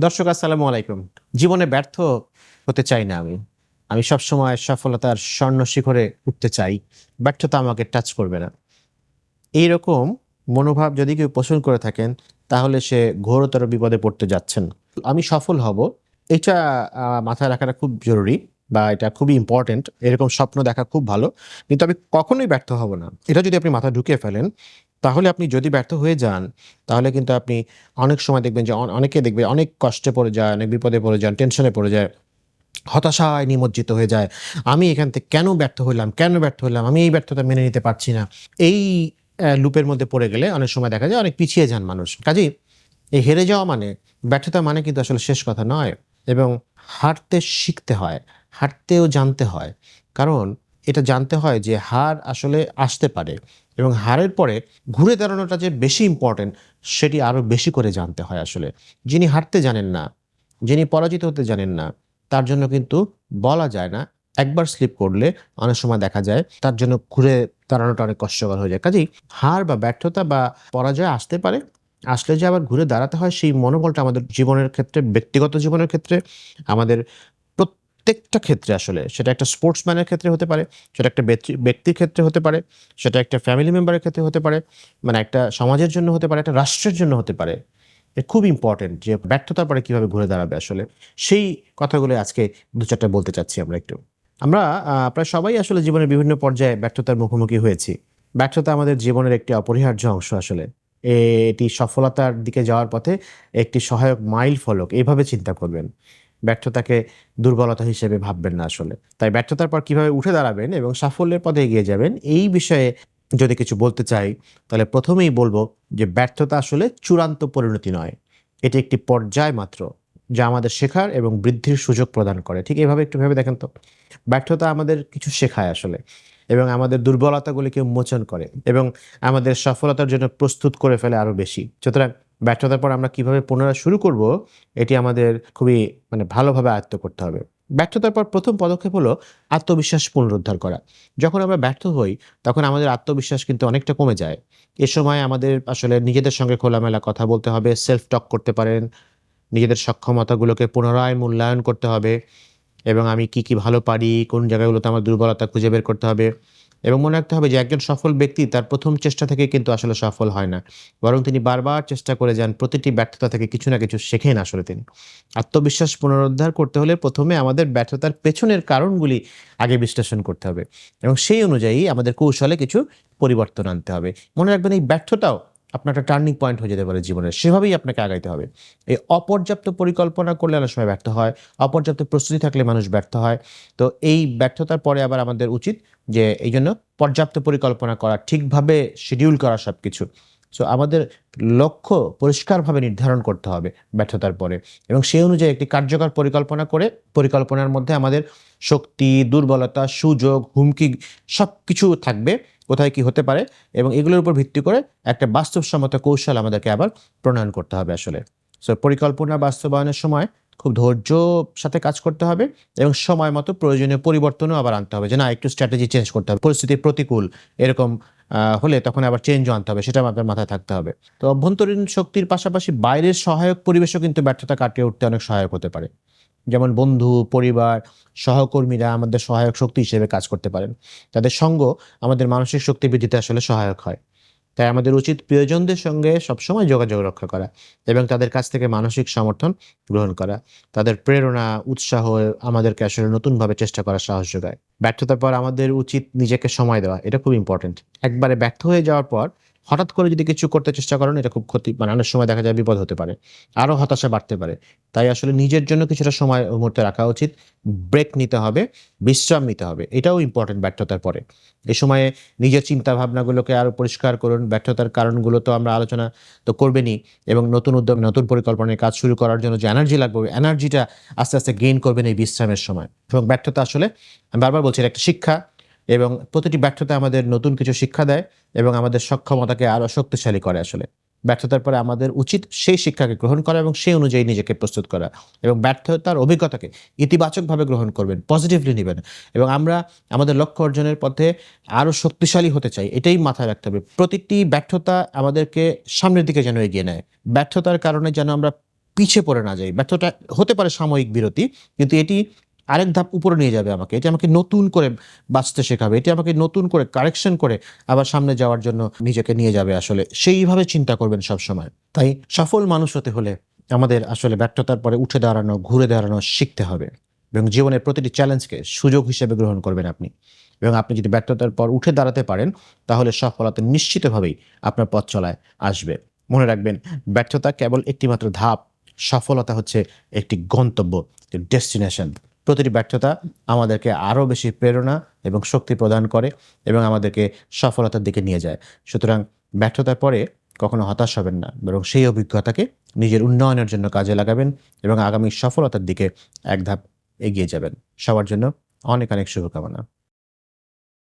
দর্শক, আসসালামু আলাইকুম। জীবনে ব্যর্থ হতে চাই না আমি। আমি সবসময় সফলতার স্বর্ণ শিখরে উঠতে চাই। ব্যর্থতা আমাকে টাচ করবে না। এইরকম মনোভাব যদি কেউ পোষণ করে থাকেন, তাহলে সে ঘোরতর বিপদে পড়তে যাচ্ছেন। আমি সফল হব। এটা মাথায় রাখাটা খুব জরুরি বা এটা খুবই ইম্পর্টেন্ট এরকম স্বপ্ন দেখা খুব ভালো। কিন্তু আমি কখনোই ব্যর্থ হব না। এটা যদি আপনি মাথা ঢুকিয়ে ফেলেন তাহলে আপনি যদি ব্যর্থ হয়ে যান, তাহলে কিন্তু আপনি অনেক সময় দেখবেন যে অনেকে দেখবে অনেক কষ্টে পড়ে যায়, অনেক বিপদে পড়ে যান টেনশনে পড়ে যায়, হতাশায় নিমজ্জিত হয়ে যায়। আমি এখান থেকে কেন ব্যর্থ হলাম কেন ব্যর্থ হলাম আমি এই ব্যর্থতা মেনে নিতে পারছি না। এই লুপের মধ্যে পড়ে গেলে অনেক সময় দেখা যায় অনেক পিছিয়ে যান মানুষ। কাজেই এই হেরে যাওয়া মানে ব্যর্থতা মানে কিন্তু আসলে শেষ কথা নয়। এবং হারতে শিখতে হয়, হারতেও জানতে হয়। কারণ এটা জানতে হয় যে হার আসলে আসতে পারে এবং হারের পরে ঘুরে দাঁড়ানোটা যে বেশি ইম্পর্টেন্ট সেটি আরও বেশি করে জানতে হয় আসলে। যিনি হারতে জানেন না, যিনি পরাজিত হতে জানেন না, তার জন্য কিন্তু বলা যায় না। একবার স্লিপ করলে অনেক সময় দেখা যায় তার জন্য ঘুরে দাঁড়ানোটা অনেক কষ্টকর হয়ে যায়। কাজেই হার বা ব্যর্থতা বা পরাজয় আসতে পারে, আসলে যে আবার ঘুরে দাঁড়াতে হয় সেই মনোবলটা আমাদের জীবনের ক্ষেত্রে, ব্যক্তিগত জীবনের ক্ষেত্রে, আমাদের প্রত্যেকটা ক্ষেত্রে আসলে, সেটা একটা স্পোর্টসম্যানের ক্ষেত্রে হতে পারে, সেটা একটা ব্যক্তি- ব্যক্তির ক্ষেত্রে হতে পারে, সেটা একটা ফ্যামিলি মেম্বারের ক্ষেত্রে হতে পারে মানে একটা সমাজের জন্য হতে পারে, একটা রাষ্ট্রের জন্য হতে পারে। এ খুব ইম্পর্টেন্ট যে ব্যর্থতার পরে কীভাবে ঘুরে দাঁড়াবে আসলে। সেই কথাগুলো আজকে দু চারটা বলতে চাচ্ছি আমরা একটু। আমরা প্রায় সবাই আসলে জীবনের বিভিন্ন পর্যায়ে ব্যর্থতার মুখোমুখি হয়েছি। ব্যর্থতা আমাদের জীবনের একটি অপরিহার্য অংশ আসলে। এটি সফলতার দিকে যাওয়ার পথে একটি সহায়ক মাইল ফলক এইভাবে চিন্তা করবেন। ব্যর্থতাকে দুর্বলতা হিসেবে ভাববেন না আসলে। তাই ব্যর্থতার পর কীভাবে উঠে দাঁড়াবেন এবং সাফল্যের পথে এগিয়ে যাবেন, এই বিষয়ে যদি কিছু বলতে চাই, তাহলে প্রথমেই বলব যে ব্যর্থতা আসলে চূড়ান্ত পরিণতি নয়। এটি একটি পর্যায় মাত্র যা আমাদের শেখার এবং বৃদ্ধির সুযোগ প্রদান করে। ঠিক এভাবে একটু ভেবে দেখেন তো। ব্যর্থতা আমাদের কিছু শেখায় আসলে এবং আমাদের দুর্বলতাগুলিকে উন্মোচন করে এবং আমাদের সফলতার জন্য প্রস্তুত করে ফেলে আরও বেশি। সুতরাং ব্যর্থতার পর আমরা কীভাবে পুনরায় শুরু করব, এটি আমাদের খুবই মানে ভালোভাবে আয়ত্ত করতে হবে। ব্যর্থতার পর প্রথম পদক্ষেপ হলো আত্মবিশ্বাস পুনরুদ্ধার করা। যখন আমরা ব্যর্থ হই, তখন আমাদের আত্মবিশ্বাস কিন্তু অনেকটা কমে যায়। এ সময় আমাদের আসলে নিজেদের সঙ্গে খোলামেলা কথা বলতে হবে সেলফ টক করতে পারেন, নিজেদের সক্ষমতাগুলোকে পুনরায় মূল্যায়ন করতে হবে, এবং আমি কি কি ভালো পারি, কোন জায়গাগুলোতে আমার দুর্বলতা খুঁজে বের করতে হবে। এবং মনে রাখতে হবে যে একজন সফল ব্যক্তি তার প্রথম চেষ্টা থেকে কিন্তু আসলে সফল হয় না। বরং তিনি বারবার চেষ্টা করে যান, প্রতিটি ব্যর্থতা থেকে কিছু না কিছু শেখেন আসলে তিনি। আত্মবিশ্বাস পুনরুদ্ধার করতে হলে প্রথমে আমাদের ব্যর্থতার পেছনের কারণগুলি আগে বিশ্লেষণ করতে হবে। এবং সেই অনুযায়ী আমাদের কৌশলে কিছু পরিবর্তন আনতে হবে। মনে রাখবেন এই ব্যর্থতাও আপনার একটা টার্নিং পয়েন্ট হয়ে যেতে পারে জীবনে সেভাবেই আপনাকে আগাইতে হবে। এই অপর্যাপ্ত পরিকল্পনা করলে অনেক সময় ব্যর্থ হয়। অপর্যাপ্ত প্রস্তুতি থাকলে মানুষ ব্যর্থ হয়। তো এই ব্যর্থতার পরে আবার আমাদের উচিত যে এই জন্য পর্যাপ্ত পরিকল্পনা করা, ঠিকভাবে শিডিউল করা সব কিছু সো আমাদের লক্ষ্য পরিষ্কারভাবে নির্ধারণ করতে হবে ব্যর্থতার পরে। এবং সেই অনুযায়ী একটি কার্যকর পরিকল্পনা করে পরিকল্পনার মধ্যে আমাদের শক্তি, দুর্বলতা, সুযোগ, হুমকি সব কিছু থাকবে। কোথায় কি হতে পারে এবং এগুলোর উপর ভিত্তি করে একটা বাস্তবসম্মত কৌশল আমাদেরকে আবার প্রণয়ন করতে হবে আসলে। সো পরিকল্পনা বাস্তবায়নের সময় খুব ধৈর্য সাথে কাজ করতে হবে এবং সময় মতো প্রয়োজনীয় পরিবর্তনও আবার আনতে হবে যে না, একটু স্ট্র্যাটেজি চেঞ্জ করতে হবে। পরিস্থিতি প্রতিকূল এরকম হলে তখন আবার চেঞ্জও আনতে হবে, সেটা আপনার মাথায় থাকতে হবে। তো অভ্যন্তরীণ শক্তির পাশাপাশি বাইরের সহায়ক পরিবেশও কিন্তু ব্যর্থতা কাটিয়ে উঠতে অনেক সহায়ক হতে পারে। যেমন বন্ধু, পরিবার, সহকর্মীরা আমাদের সহায়ক শক্তি হিসেবে কাজ করতে পারেন। তাদের সঙ্গ আমাদের মানসিক শক্তি বৃদ্ধিতে আসলে সহায়ক হয়। তাই আমাদের উচিত প্রিয়জনদের সঙ্গে সবসময় যোগাযোগ রক্ষা করা এবং তাদের কাছ থেকে মানসিক সমর্থন গ্রহণ করা। তাদের প্রেরণা, উৎসাহ আমাদেরকে আসলে নতুনভাবে চেষ্টা করার সাহস যোগায়। ব্যর্থতার পর আমাদের উচিত নিজেকে সময় দেওয়া, এটা খুব ইম্পর্টেন্ট একবারে ব্যর্থ হয়ে যাওয়ার পর হঠাৎ করে যদি কিছু করতে চেষ্টা করেন, এটা খুব ক্ষতি মানে অনেক সময় দেখা যায় বিপদ হতে পারে আরও হতাশা বাড়তে পারে। তাই আসলে নিজের জন্য কিছুটা সময় মুহূর্তে রাখা উচিত, ব্রেক নিতে হবে, বিশ্রাম নিতে হবে, এটাও ইম্পর্টেন্ট ব্যর্থতার পরে। এই সময়ে নিজের চিন্তা ভাবনাগুলোকে আরও পরিষ্কার করুন, ব্যর্থতার কারণগুলো তো আমরা আলোচনা তো করবেনই, এবং নতুন উদ্যোগ, নতুন পরিকল্পনায় কাজ শুরু করার জন্য যে এনার্জি লাগবে এনার্জিটা আস্তে আস্তে গেইন করবেন এই বিশ্রামের সময়। এবং ব্যর্থতা আসলে, আমি বারবার বলছি, এটা একটা শিক্ষা এবং প্রতিটি ব্যর্থতা আমাদের নতুন কিছু শিক্ষা দেয় এবং আমাদের সক্ষমতাকে আরও শক্তিশালী করে আসলে। ব্যর্থতার পরে আমাদের উচিত সেই শিক্ষাকে গ্রহণ করা এবং সেই অনুযায়ী নিজেকে প্রস্তুত করা এবং ব্যর্থতার অভিজ্ঞতাকে ইতিবাচকভাবে গ্রহণ করবেন পজিটিভলি নেবেন এবং আমরা আমাদের লক্ষ্য অর্জনের পথে আরও শক্তিশালী হতে চাই, এটাই মাথায় রাখতে হবে। প্রতিটি ব্যর্থতা আমাদেরকে সামনের দিকে যেন এগিয়ে নেয়। ব্যর্থতার কারণে যেন আমরা পিছিয়ে পড়ে না যাই। ব্যর্থতা হতে পারে সাময়িক বিরতি, কিন্তু এটি আরেক ধাপ উপরে নিয়ে যাবে আমাকে। এটি আমাকে নতুন করে বাঁচতে শেখাবে। এটি আমাকে নতুন করে কারেকশন করে আবার সামনে যাওয়ার জন্য নিজেকে নিয়ে যাবে আসলে। সেইভাবে চিন্তা করবেন সব সময় তাই সফল মানুষ হতে হলে আমাদের আসলে ব্যর্থতার পরে উঠে দাঁড়ানো, ঘুরে দাঁড়ানো শিখতে হবে। এবং জীবনের প্রতিটি চ্যালেঞ্জকে সুযোগ হিসেবে গ্রহণ করবেন আপনি। এবং আপনি যদি ব্যর্থতার পর উঠে দাঁড়াতে পারেন, তাহলে সফলতা নিশ্চিতভাবেই আপনার পথ চলায় আসবে। মনে রাখবেন, ব্যর্থতা কেবল একটিমাত্র ধাপ, সফলতা হচ্ছে একটি গন্তব্য ডেস্টিনেশন প্রতিটি ব্যর্থতা আমাদেরকে আরও বেশি প্রেরণা এবং শক্তি প্রদান করে এবং আমাদেরকে সফলতার দিকে নিয়ে যায়। সুতরাং ব্যর্থতার পরে কখনো হতাশ হবেন না, বরং সেই অভিজ্ঞতাকে নিজের উন্নয়নের জন্য কাজে লাগাবেন এবং আগামী সফলতার দিকে এক ধাপ এগিয়ে যাবেন। সবার জন্য অনেক অনেক শুভকামনা।